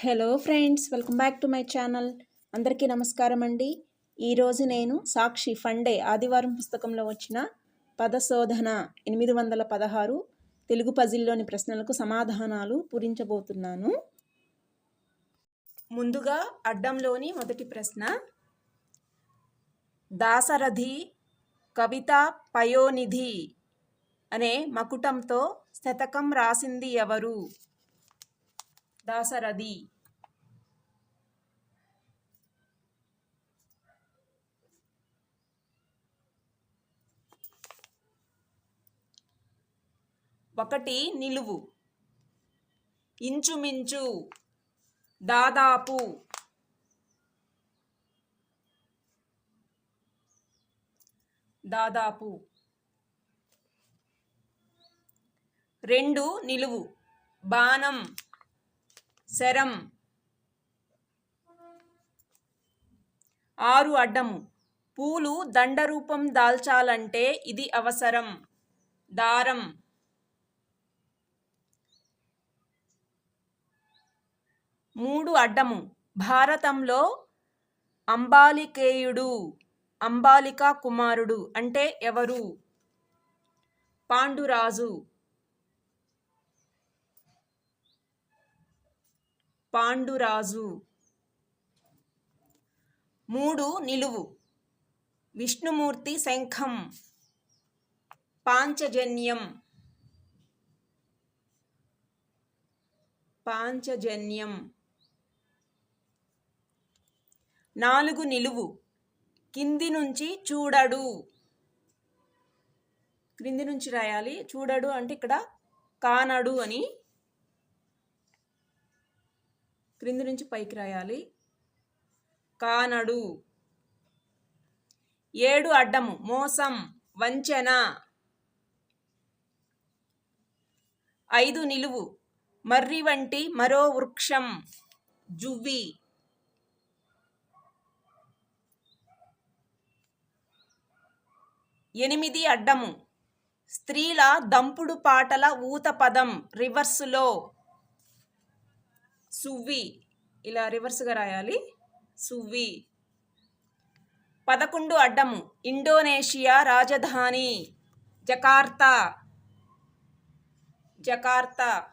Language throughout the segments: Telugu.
Hello friends welcome back to my channel. అందరికీ నమస్కారం అండి. ఈరోజు నేను సాక్షి ఫండే ఆదివారం పుస్తకంలో వచ్చిన పదశోధన ఎనిమిది వందల పదహారు తెలుగు పజిల్లోని ప్రశ్నలకు సమాధానాలు పూరించబోతున్నాను. ముందుగా అడ్డంలోని మొదటి ప్రశ్న. దాసరథి కవిత పయోనిధి అనే మకుటంతో శతకం రాసింది ఎవరు? దాసరథి. ఒకటి నిలువు. ఇంచుమించు దాదాపు. దాదాపు. రెండు నిలువు. బాణం. శరం. ఆరు అడ్డము. పూలు దండరూపం దాల్చాలంటే ఇది అవసరం. దారం. మూడు అడ్డము. భారతంలో అంబాలికేయుడు అంబాలికా కుమారుడు అంటే ఎవరు? పాండురాజు. పాండురాజు. మూడు నిలువు. విష్ణుమూర్తి శంఖం. పాంచజన్యం. పాంచజన్యం. నాలుగు నిలువు. కింది నుంచి చూడడు. క్రింది నుంచి రాయాలి. చూడడు అంటే ఇక్కడ కానడు అని క్రింది నుంచి పైకి రాయాలి. కానడు. ఏడు అడ్డము మోసం వంచన. ఐదు నిలువు మర్రి వంటి మరో వృక్షం జువ్వి. ఎనిమిది అడ్డము స్త్రీల దంపుడు పాటల ఊత పదం రివర్సులో. సువ్వి ఇలా రివర్స్గా రాయాలి. సువ్వి పదకొండు అడ్డము. ఇండోనేషియా రాజధాని. జకార్తా. జకార్తా.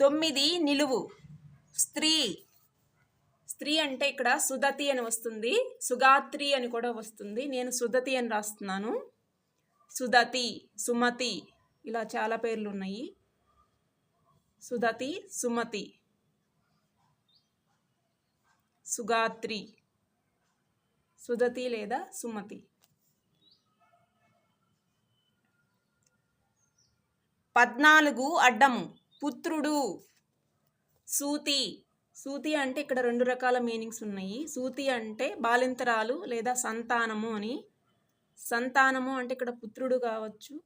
తొమ్మిది నిలువు. స్త్రీ. స్త్రీ అంటే ఇక్కడ సుదతి అని వస్తుంది. సుగాత్రి అని కూడా వస్తుంది. నేను సుదతి అని రాస్తున్నాను. సుదతి సుమతి. ఇలా చాలా పేర్లు ఉన్నాయి. సుధతి సుమతి. సుగాత్రి. సుధతి లేదా సుమతి. పద్నాలుగు అడ్డము. పుత్రుడు. సూతి. సూతి అంటే ఇక్కడ రెండు రకాల మీనింగ్స్ ఉన్నాయి. సూతి అంటే బాలింతరాలు లేదా సంతానము అని. సంతానము అంటే ఇక్కడ పుత్రుడు కావచ్చు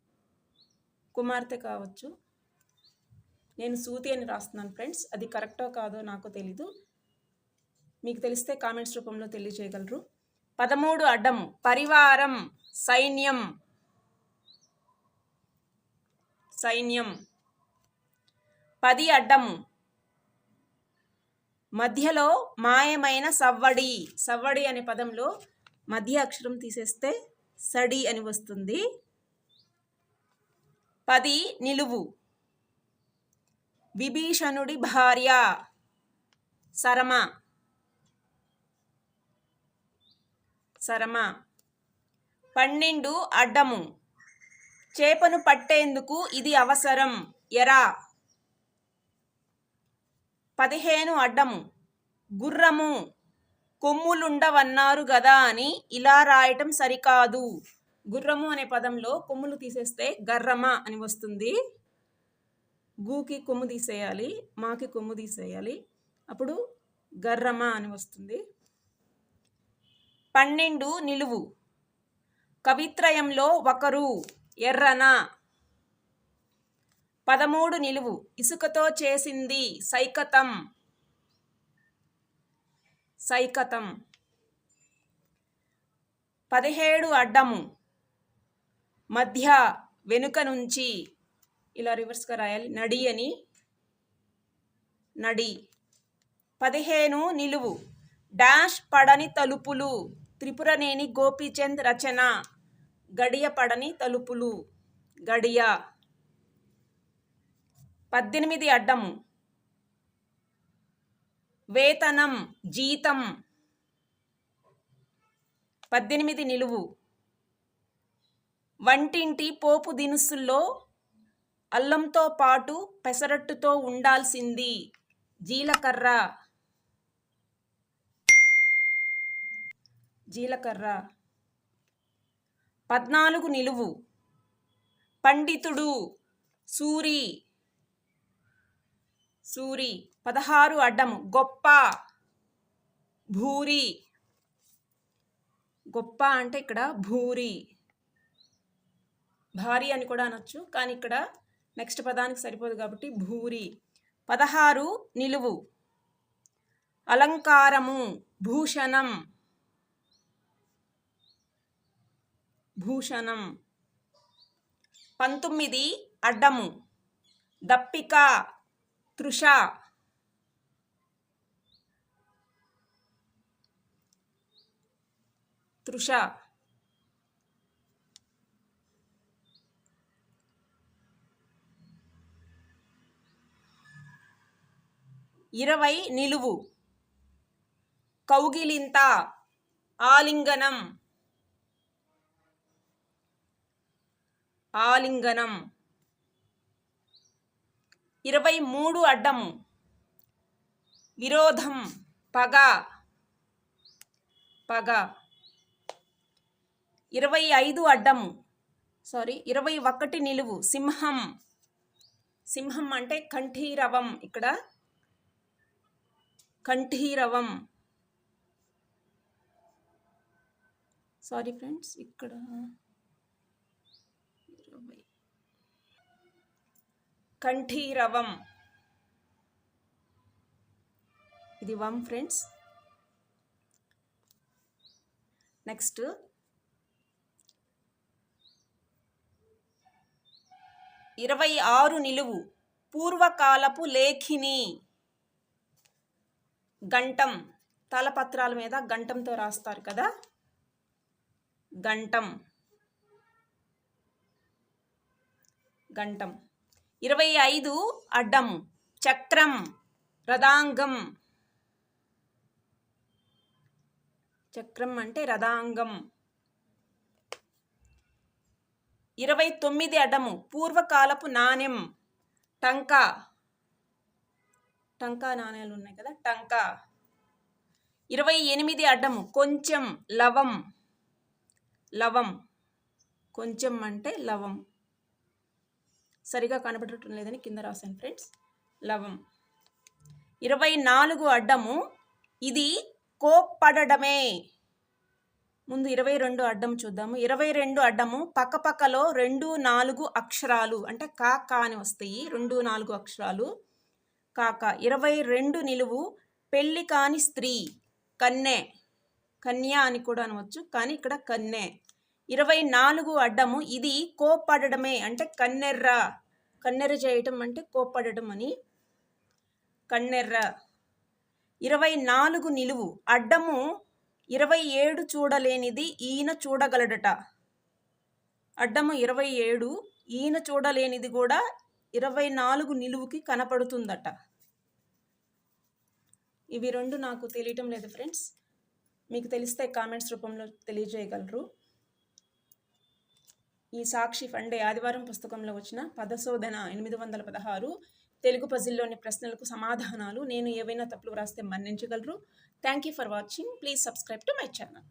కుమార్తె కావచ్చు. నేను సూతి అని రాస్తున్నాను ఫ్రెండ్స్. అది కరెక్టో కాదో నాకు తెలీదు. మీకు తెలిస్తే కామెంట్స్ రూపంలో తెలియజేయగలరు. పదమూడు అడ్డం పరివారం సైన్యం. సైన్యం. పది అడ్డం. మధ్యలో మాయమైన సవ్వడి. సవ్వడి అనే పదంలో మధ్య అక్షరం తీసేస్తే సడి అని వస్తుంది. పది నిలువు. విభీషణుడి భార్య సరమ. సరమ. పన్నెండు అడ్డము. చేపను పట్టేందుకు ఇది అవసరం. ఎరా. పదిహేను అడ్డము. గుర్రము. కొమ్ములుండవన్నారు గదా అని ఇలా రాయటం సరికాదు. గుర్రము అనే పదంలో కొమ్ములు తీసేస్తే గర్రమ అని వస్తుంది. గూకి కొమ్ము తీసేయాలి మాకి కొమ్ము తీసేయాలి. అప్పుడు గర్రమ అని వస్తుంది. పన్నెండు నిలువు. కవిత్రయంలో ఒకరు ఎర్రన. పదమూడు నిలువు. ఇసుకతో చేసింది సైకతం. సైకతం. పదిహేడు అడ్డము. మధ్య వెనుక నుంచి. ఇలా రివర్స్గా రాయాలి. నడి అని. నడి. పదిహేను నిలువు. డాష్ పడని తలుపులు. త్రిపురనేని గోపీచంద్ రచన. గడియ పడని తలుపులు. గడియ. పద్దెనిమిది అడ్డము. వేతనం జీతం. పద్దెనిమిది నిలువు. వంటింటి పోపు దినుసుల్లో అల్లంతో పాటు పెసరట్టుతో ఉండాల్సింది. జీలకర్ర. జీలకర్ర. పద్నాలుగు నిలువు. పండితుడు. సూరి. సూరి. పదహారు అడ్డము గొప్ప. భూరి. గొప్ప అంటే ఇక్కడ భూరి. భారీ అని కూడా అనొచ్చు కానీ ఇక్కడ నెక్స్ట్ పదానికి సరిపోదు కాబట్టి భూరి. పదహారు నిలువు. అలంకారము భూషణం. భూషణం. పంతొమ్మిది అడ్డము. దప్పిక తృష. తృష. ఇరవై నిలువు. కౌగిలింత ఆలింగనం. ఆలింగనం. ఇరవై మూడు అడ్డము విరోధం. పగ. పగ. ఇరవై ఐదు అడ్డము సారీ ఇరవై ఒకటి నిలువు. సింహం. సింహం అంటే కంఠీరవం. ఇక్కడ కంఠీరవం. సారీ ఫ్రెండ్స్ ఇక్కడ ఇరవై. కంఠీరవం. ఇది వం ఫ్రెండ్స్ నెక్స్ట్ ఇరవై ఆరు నిలువు. పూర్వకాలపు లేఖిని. గంటం. తలపత్రాల మీద గంటంతో రాస్తారు కదా? గంటం. గంటం. ఇరవై ఐదు అడ్డం. చక్రం. రథాంగం. చక్రం అంటే రథాంగం. ఇరవై తొమ్మిది అడ్డము. పూర్వకాలపు నాణ్యం. టంకా. టంకా నాణ్యాలు ఉన్నాయి కదా టంకా. ఇరవై ఎనిమిది అడ్డము కొంచెం లవం లవం. కొంచెం అంటే లవం. సరిగా కనపడటం లేదని కింద రాశాను ఫ్రెండ్స్ లవం. ఇరవై నాలుగు అడ్డము ఇది కోప్పడమే ముందు ఇరవై రెండు అడ్డం చూద్దాము. ఇరవై రెండు అడ్డము పక్కపక్కలో రెండు నాలుగు అక్షరాలు అంటే కా అని వస్తాయి. రెండు నాలుగు అక్షరాలు. కాక ఇరవై రెండు నిలువు పెళ్ళి కాని స్త్రీ కన్నె కన్య అని కూడా అనవచ్చు కానీ ఇక్కడ కన్నె. ఇరవై నాలుగు అడ్డము ఇది కోప్పడమే అంటే కన్నెర్ర. కన్నెర చేయటం అంటే కోప్పడటం అని. కన్నెర్ర. ఇరవై నాలుగు నిలువు అడ్డము ఇరవై ఏడు చూడలేనిది ఈయన చూడగలడట. అడ్డము ఇరవై ఏడు ఈయన చూడలేనిది కూడా ఇరవై నాలుగు నిలువుకి కనపడుతుందట. ఇవి రెండు నాకు తెలియటం లేదు ఫ్రెండ్స్. మీకు తెలిస్తే కామెంట్స్ రూపంలో తెలియజేయగలరు. ఈ సాక్షి ఫండే ఆదివారం పుస్తకంలో వచ్చిన పదశోధన ఎనిమిది వందల పదహారు తెలుగు పజిల్లోని ప్రశ్నలకు సమాధానాలు నేను ఏవైనా తప్పులు వ్రాస్తే మన్నించగలరు. Thank you for watching. Please subscribe to my channel.